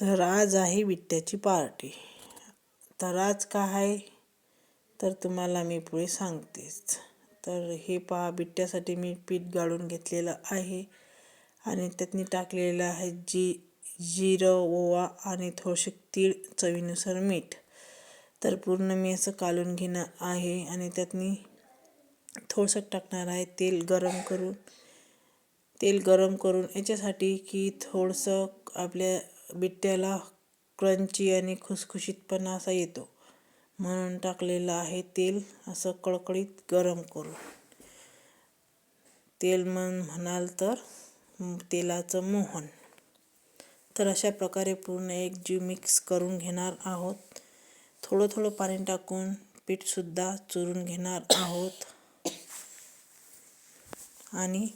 तर आज आहे बिट्ट्याची पार्टी. तर आज काय आहे? तर तुम्हाला मी पुढे सांगतेच. तर हे पहा बिट्ट्यासाठी मी पीठ गाळून घेतलेलं आहे आणि त्यातनी टाकलेलं आहे जी जिरं ओवा आणि थोडेसे तीळ चवीनुसार मीठ. तर पूर्ण मी असं कालून घेणार आहे आणि त्यातनी थोडंसं टाकणार आहे तेल गरम करून. तेल गरम करून याच्यासाठी की थोडंसं आपल्या बिट्ट्याला क्रंची आणि खुसखुशीतपणा असा येतो. म्हणून टाकलेलं आहे तेल असं कळकळीत गरम करून. तेल मन म्हणाल तर तेलाचं मोहन. तर अशा प्रकारे पूर्ण एक जीव मिक्स करून घेणार आहोत. थोडं थोडं पाणी टाकून पीठसुद्धा चुरून घेणार आहोत. आणि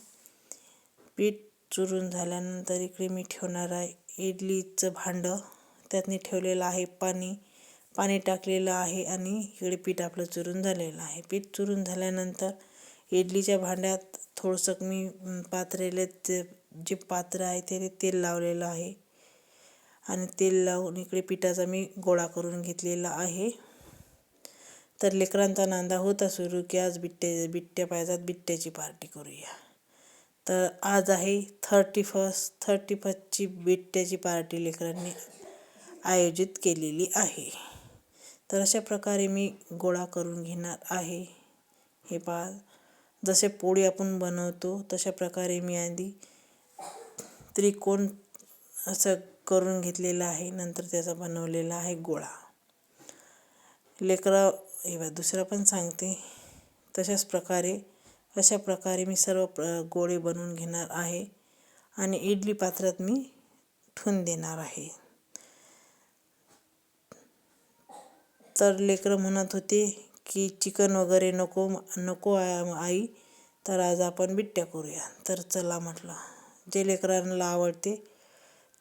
पीठ चुरून झाल्यानंतर इकडे मी ठेवणार आहे इडलीचं भांडं त्यातनी ठेवलेलं आहे पाणी पाणी टाकलेलं आहे आणि इकडे पीठ आपलं चुरून झालेलं आहे. पीठ चुरून झाल्यानंतर इडलीच्या भांड्यात थोडंसं मी पात्रेले ते जे पात्र आहे ते तेल लावलेलं आहे. आणि तेल लावून इकडे पिठाचा मी गोळा करून घेतलेला आहे. तर लेकरांचा नांदा होता सुरू की आज बिट्टे बिट्ट्या पाहिजात बिट्ट्याची पार्टी करूया. तर आज आहे थर्टी फर्स्ट थर्टी फर्स्टची बिट्ट्याची पार्टी लेकरांनी आयोजित केलेली आहे. तर अशा प्रकारे मी गोळा करून घेणार आहे. हे पा जसे पोळी आपण बनवतो तशा प्रकारे मी आधी त्रिकोण असं करून घेतलेलं आहे. नंतर त्याचा बनवलेला आहे गोळा. लेकरा हे दुसरं पण सांगते. तशाच प्रकारे अशा प्रकारे मी सर्व प्र गोळे बनवून घेणार आहे. आणि इडली पात्रात मी ठून देणार आहे. तर लेकरं म्हणत होते की चिकन वगैरे नको नको आई तर आज आपण बिट्ट्या करूया. तर चला म्हटलं. जे लेकरांना आवडते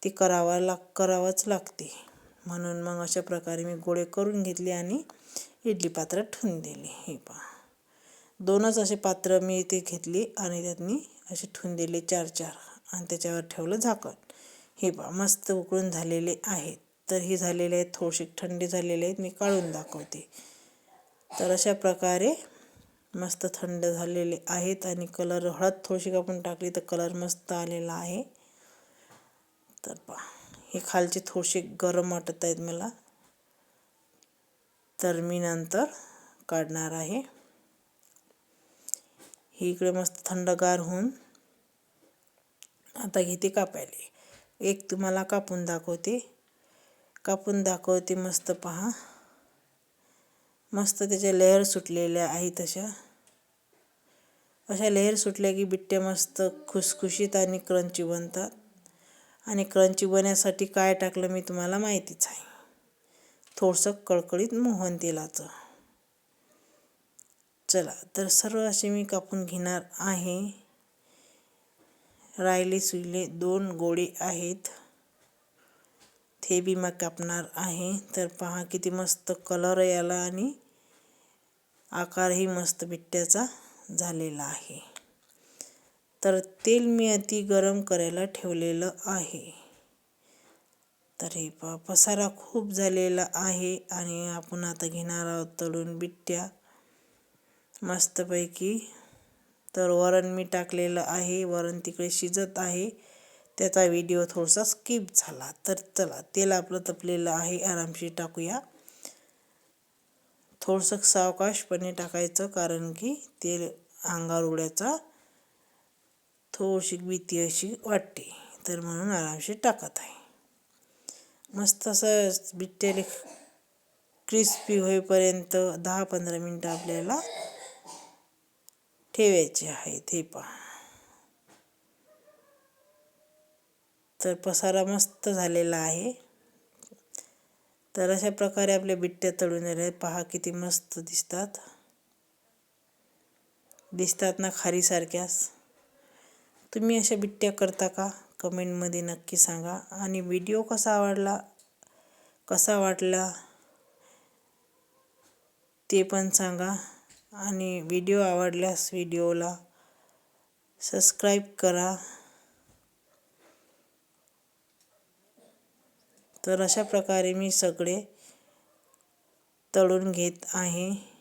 ते करावा लाग करावंच लागते. म्हणून मग अशा प्रकारे मी गोळे करून घेतले आणि इडली पात्रात ठेवून दिली. हे पहा. दोनच असे पात्र मी इथे घेतली आणि त्यातनी असे ठेवून दिले चार चार. आणि त्याच्यावर ठेवलं झाकण. हे पा मस्त उकळून झालेले आहेत. तर हे झालेले आहेत थोडीशी थंडी झालेले आहेत मी काढून दाखवते. तर अशा प्रकारे मस्त थंड झालेले आहेत आणि कलर हळद थोडीशी आपण टाकली तर कलर मस्त आलेला आहे. तर पा हे खालचे थोडेसे गरम वाटत आहेत मला. तर मी नंतर काढणार आहे. ही इकडे मस्त थंडगार होऊन आता घेते कापायले. एक तुम्हाला कापून दाखवते. कापून दाखवते मस्त पहा. मस्त त्याच्या लेअर सुटलेल्या आहेत अशा. अशा लेअर सुटल्या की बिट्ट्या मस्त खुसखुशीत आणि क्रंची बनतात. आणि क्रंची बनण्यासाठी काय टाकलं मी तुम्हाला माहितीच आहे. थोडंसं कळकळीत मोहन तेलाचं. चला तर सर्व असे मी कापून घेणार आहे. राहिले सुईले दोन गोळे आहेत. ते बी मग कापणार आहे. तर पहा किती मस्त कलर याला आणि आकारही मस्त बिट्ट्याचा झालेला आहे. तर तेल मी अति गरम करायला ठेवलेलं आहे. तर हे पा पसारा खूप झालेला आहे आणि आपण आता घेणार आहोत तळून बिट्ट्या. मस्तपैकी. तर वरण मी टाकलेलं आहे वरण तिकडे शिजत आहे. त्याचा व्हिडिओ थोडासा स्किप झाला. तर चला तेल आपलं तपलेलं आहे आरामशीर टाकूया. थोडंसं सावकाशपणे टाकायचं कारण की तेल अंगावर उड्याचा थोडीशी भीती अशी वाटते. तर म्हणून आरामशीर टाकत आहे. मस्त असं बिट्टेले क्रिस्पी होईपर्यंत दहा पंधरा मिनटं आपल्याला ठेवायचे आहे ते पहा तर पसारा मस्त झालेला आहे. तर अशा प्रकारे आपल्या बिट्ट्या तळून आहेत. पहा किती मस्त दिसतात. दिसतात ना खारीसारख्याच. तुम्ही अशा बिट्ट्या करता का? कमेंटमध्ये नक्की सांगा. आणि व्हिडिओ कसा आवडला कसा वाटला ते पण सांगा. आणि व्हिडिओ आवडल्यास व्हिडिओला सबस्क्राईब करा. तर अशा प्रकारे मी सगळे तळून घेत आहे.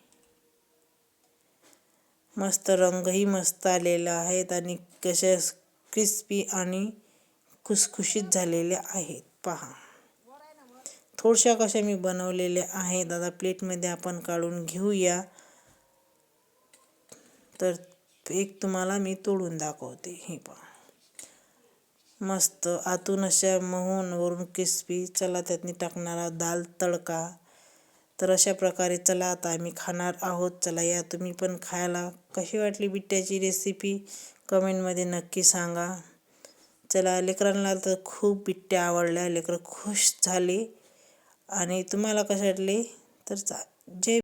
मस्त रंगही मस्त आलेला आहेत आणि कशा क्रिस्पी आणि खुसखुशीत झालेल्या आहेत. पहा. थोडशा कशा मी बनवलेल्या आहेत. आता प्लेटमध्ये आपण काढून घेऊया. तर एक तुम्हाला मी तोडून दाखवते. हे पहा. मस्त आतून अशा महून वरून क्रिस्पी चला त्यातनी टाकणारा दाल तडका. तर अशा प्रकारे चला आता आम्ही खाणार आहोत. चला या तुम्ही पण खायला. कशी वाटली बिट्ट्याची रेसिपी कमेंटमध्ये नक्की सांगा. चला लेकरांना तर खूप बिट्ट्या आवडल्या. लेकरं खुश झाले. आणि तुम्हाला कसे वाटले? तर चा जय